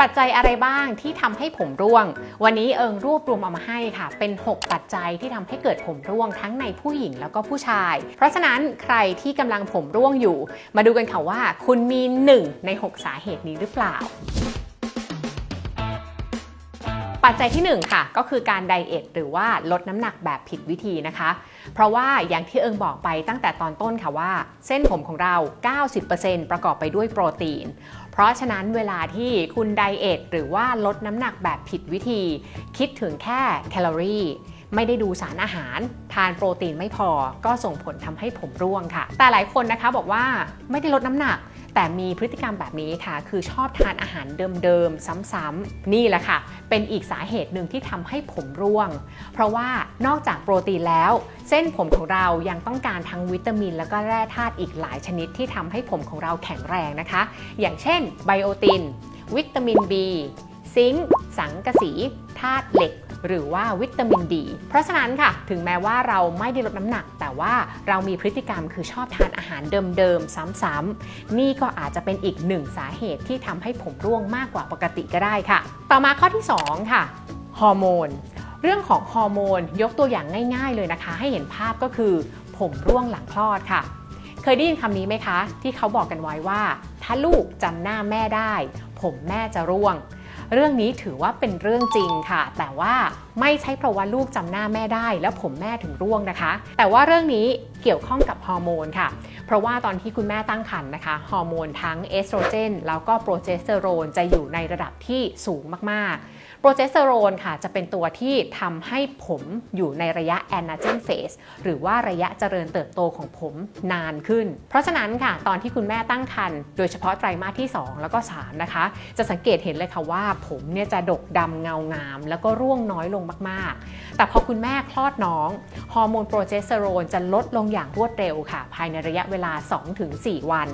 ปัจจัยอะไรบ้างที่ทำให้ผมร่วง วันนี้เอิงรวบรวมเอามาให้ค่ะ เป็น 6 ปัจจัยที่ทำให้เกิดผมร่วงทั้งในผู้หญิงแล้วก็ผู้ชาย เพราะฉะนั้นใครที่กำลังผมร่วงอยู่ มาดูกันค่ะว่า คุณมี 1 ใน 6 สาเหตุนี้หรือเปล่า ปัจจัยที่ 1 ค่ะ ก็คือการไดเอทหรือว่าลดน้ำหนักแบบผิดวิธีนะคะ เพราะว่าอย่างที่เอิงบอกไปตั้งแต่ตอนต้นค่ะว่า เส้นผมของเรา 90%ประกอบไปด้วยโปรตีน เพราะฉะนั้นเวลาที่คุณไดเอทหรือว่าลดน้ำหนักแบบผิดวิธี คิดถึงแค่แคลอรี่ไม่ได้ดูสารอาหาร ทานโปรตีนไม่พอ ก็ส่งผลทำให้ผมร่วงค่ะ แต่หลายคนนะคะบอกว่าไม่ได้ลดน้ำหนัก แต่มีพฤติกรรมแบบนี้ค่ะ คือชอบทานอาหารเดิมๆ ซ้ำๆ นี่แหละค่ะ เป็นอีกสาเหตุหนึ่งที่ทำให้ผมร่วง เพราะว่านอกจากโปรตีนแล้ว เส้นผมของเรายังต้องการทั้งวิตามิน แล้วก็แร่ธาตุอีกหลายชนิดที่ทำให้ผมของเราแข็งแรงนะคะ อย่างเช่นไบโอติน วิตามิน B ซิงค์ สังกะสี ธาตุเหล็ก หรือว่าวิตามินดี เพราะฉะนั้นค่ะ ถึงแม้ว่าเราไม่ได้ลดน้ำหนัก แต่ว่าเรามีพฤติกรรมคือชอบทานอาหารเดิมๆซ้ำๆนี่ก็อาจจะเป็นอีกหนึ่งสาเหตุที่ทำให้ผมร่วงมากกว่าปกติก็ได้ค่ะ ต่อมาข้อที่ 2 ค่ะฮอร์โมนเรื่องของฮอร์โมนยกตัวอย่างง่ายๆเลยนะคะ ให้เห็นภาพก็คือ ผมร่วงหลังคลอดค่ะ เคยได้ยินคำนี้ไหมคะ ที่เขาบอกกันไว้ว่า ถ้าลูกจำหน้าแม่ได้ ผมแม่จะร่วง เรื่องนี้ถือว่าเป็นเรื่องจริงค่ะ แต่ว่า ไม่ใช่เพราะว่าลูกจำหน้าแม่ได้ แล้วผมแม่ถึงร่วงนะคะ แต่ว่าเรื่องนี้เกี่ยวข้องกับฮอร์โมนค่ะ เพราะว่าตอนที่คุณแม่ตั้งครรภ์นะคะฮอร์โมนทั้งเอสโตรเจนแล้วก็โปรเจสเตอโรนจะอยู่ในระดับที่สูงมากๆ โปรเจสเตอโรนค่ะจะเป็นตัวที่ทำให้ผมอยู่ในระยะแอนนาเจนเฟสหรือว่าระยะเจริญเติบโตของผมนานขึ้น เพราะฉะนั้นค่ะ ตอนที่คุณแม่ตั้งครรภ์โดยเฉพาะไตรมาสที่ 2 แล้วก็ 3 นะคะ จะสังเกตเห็นเลยค่ะว่าผมเนี่ยจะดกดำเงางาม แล้วก็ร่วงน้อยลงมากๆ แต่พอคุณแม่คลอดน้อง ฮอร์โมนโปรเจสเตอโรนจะลดลงอย่างรวดเร็วค่ะ ภายในระยะเวลา 2-4 วัน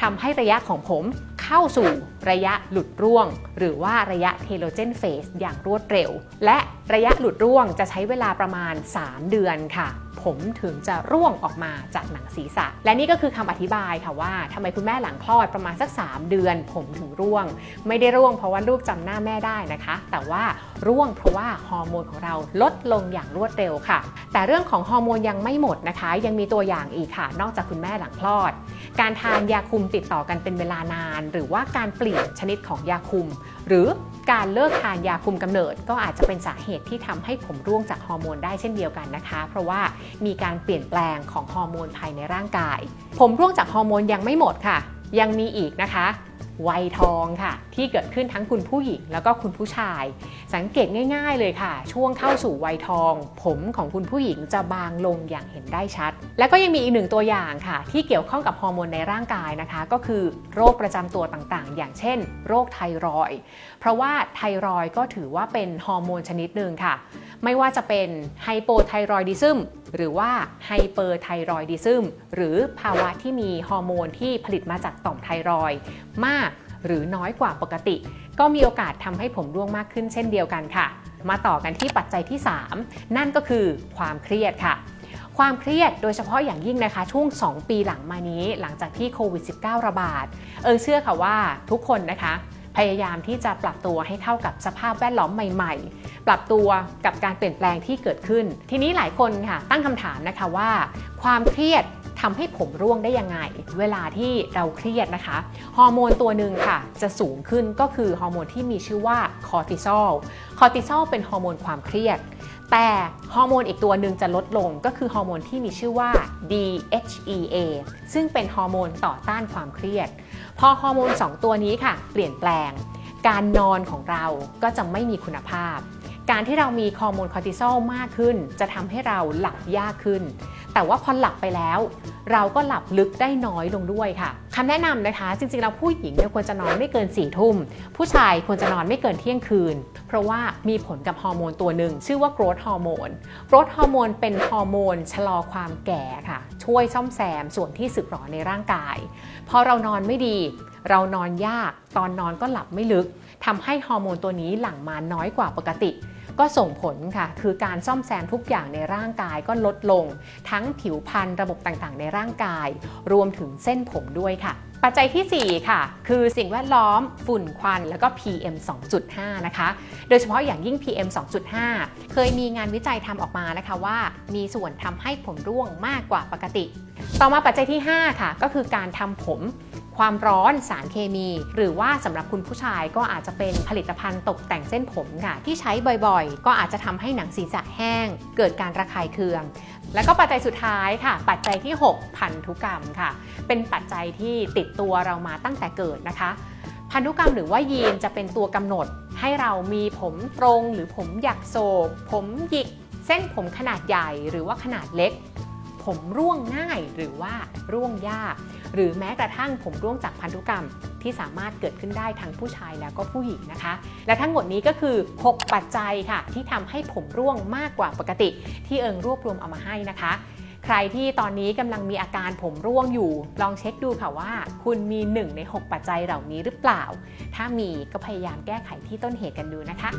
ทำให้ระยะของผม เข้าสู่ระยะหลุดร่วง หรือว่าระยะเทโลเจนเฟสอย่างรวดเร็ว และระยะหลุดร่วงจะใช้เวลาประมาณ 3 เดือนค่ะ ผมถึงจะร่วงออกมาจากหนังศีรษะ และนี่ก็คือคำอธิบายค่ะว่าทำไมคุณแม่หลังคลอดประมาณสัก 3 เดือน ผมถึงร่วง ไม่ได้ร่วงเพราะว่าลูกจำหน้าแม่ได้นะคะ แต่ว่าร่วงเพราะว่าฮอร์โมนของเราลดลงอย่างรวดเร็วค่ะ แต่เรื่องของฮอร์โมนยังไม่หมดนะคะ ยังมีตัวอย่างอีกค่ะ นอกจากคุณแม่หลังคลอด การทานยาคุมติดต่อกันเป็นเวลานานหรืือว่าการเปลี่ยนชนิดของยาคุม หรือการเลิกทานยาคุมกำเนิด ก็อาจจะเป็นสาเหตุที่ทำให้ผมร่วงจากฮอร์โมนได้เช่นเดียวกันนะคะ เพราะว่ามีการเปลี่ยนแปลงของฮอร์โมนภายในร่างกาย ผมร่วงจากฮอร์โมนยังไม่หมดค่ะ ยังมีอีกนะคะ วัยทองค่ะ ที่เกิดขึ้นทั้งคุณผู้หญิงแล้วก็คุณผู้ชาย สังเกตง่ายๆเลยค่ะ ช่วงเข้าสู่วัยทอง ผมของคุณผู้หญิงจะบางลงอย่างเห็นได้ชัด แล้วก็ยังมีอีกหนึ่งตัวอย่างค่ะ ที่เกี่ยวข้องกับฮอร์โมนในร่างกายนะคะ ก็คือโรคประจำตัวต่างๆ อย่างเช่น โรคไทรอยเพราะว่าไทรอยก็ถือว่าเป็นฮอร์โมนชนิดหนึ่งค่ะ ไม่ว่าจะเป็นไฮโปไทรอยดิซึม หรือว่าไฮเปอร์ไทรอยดิซึมหรือภาวะที่มีฮอร์โมนที่ผลิตมาจากต่อมไทรอยด์มากหรือน้อยกว่าปกติ ก็มีโอกาสทำให้ผมร่วงมากขึ้นเช่นเดียวกันค่ะ มาต่อกันที่ปัจจัยที่ 3 นั่นก็คือความเครียดค่ะความเครียดโดยเฉพาะอย่างยิ่งนะคะช่วง 2 ปีหลังมานี้หลังจากที่โควิด -19 ระบาด เออเชื่อค่ะว่าทุกคนนะคะ พยายามที่จะปรับตัวให้เข้ากับสภาพแวดล้อมใหม่ ๆ ปรับตัวกับการเปลี่ยนแปลงที่เกิดขึ้น ทีนี้หลายคนค่ะตั้งคำถามนะคะว่า ความเครียดทำให้ผมร่วงได้ยังไง เวลาที่เราเครียดนะคะ ฮอร์โมนตัวหนึ่งค่ะ จะสูงขึ้นก็คือฮอร์โมนที่มีชื่อว่าคอร์ติซอล คอร์ติซอลเป็นฮอร์โมนความเครียด แต่ฮอร์โมนอีกตัวหนึ่งจะลดลงก็คือฮอร์โมนที่มีชื่อว่า DHEA ซึ่งเป็นฮอร์โมนต่อต้านความเครียด พอฮอร์โมน 2 ตัวนี้ค่ะ เปลี่ยนแปลง การนอนของเราก็จะไม่มีคุณภาพ การที่เรามีฮอร์โมนคอร์ติซอลมากขึ้น จะทำให้เราหลับยากขึ้น แต่ว่าพอหลับไปแล้ว เราก็หลับลึกได้น้อยลงด้วยค่ะคำแนะนำนะคะ จริงๆแล้วผู้หญิงเนี่ยควรจะนอนไม่เกิน4ี่ทุ่ม ผู้ชายควรจะนอนไม่เกินเที่ยงคืน เพราะว่ามีผลกับฮอร์โมนตัวหนึ่งชื่อว่าโกรทฮอร์โมนโกรทฮอร์โมนเป็นฮอร์โมนชะลอความแก่ค่ะ ช่วยซ่อมแซมส่วนที่สึกหรอในร่างกาย พอเรานอนไม่ดี เรานอนยาก ตอนนอนก็หลับไม่ลึก ทำให้ฮอร์โมนตัวนี้หลั่งมาน้อยกว่าปกติ ก็ส่งผลค่ะ คือการซ่อมแซมทุกอย่างในร่างกายก็ลดลง ทั้งผิวพรรณระบบต่างๆ ในร่างกาย รวมถึงเส้นผมด้วยค่ะปัจจัยทีสี่ 4 ค่ะ คือสิ่งแวดล้อม ฝุ่นควัน แล้วก็ PM 2.5 นะคะ โดยเฉพาะอย่างยิ่ง PM 2.5 เคยมีงานวิจัยทำออกมานะคะว่า มีส่วนทำให้ผมร่วงมากกว่าปกติ ต่อมาปัจจัยที่ 5 ค่ะ ก็คือการทำผม ความร้อนสารเคมี หรือว่าสำหรับคุณผู้ชายก็อาจจะเป็นผลิตภัณฑ์ตกแต่งเส้นผมค่ะ ที่ใช้บ่อยๆ ก็อาจจะทำให้หนังศีรษะแห้ง เกิดการระคายเคือง แล้วก็ปัจจัยสุดท้ายค่ะ ปัจจัยที่ 6 พันธุกรรมค่ะ เป็นปัจจัยที่ติดตัวเรามาตั้งแต่เกิดนะคะ พันธุกรรมหรือว่ายีนจะเป็นตัวกำหนด ให้เรามีผมตรงหรือผมหยักโศก ผมหยิก เส้นผมขนาดใหญ่หรือว่าขนาดเล็ก ผมร่วงง่ายหรือว่าร่วงยาก หรือแม้กระทั่งผมร่วงจากพันธุกรรมที่สามารถเกิดขึ้นได้ทั้งผู้ชายแล้วก็ผู้หญิงนะคะ และทั้งหมดนี้ก็คือ 6 ปัจจัยค่ะ ที่ทำให้ผมร่วงมากกว่าปกติ ที่เอิงรวบรวมเอามาให้นะคะ ใครที่ตอนนี้กำลังมีอาการผมร่วงอยู่ ลองเช็คดูค่ะว่า คุณมี 1 ใน 6 ปัจจัยเหล่านี้หรือเปล่า ถ้ามีก็พยายามแก้ไขที่ต้นเหตุกันดูนะคะ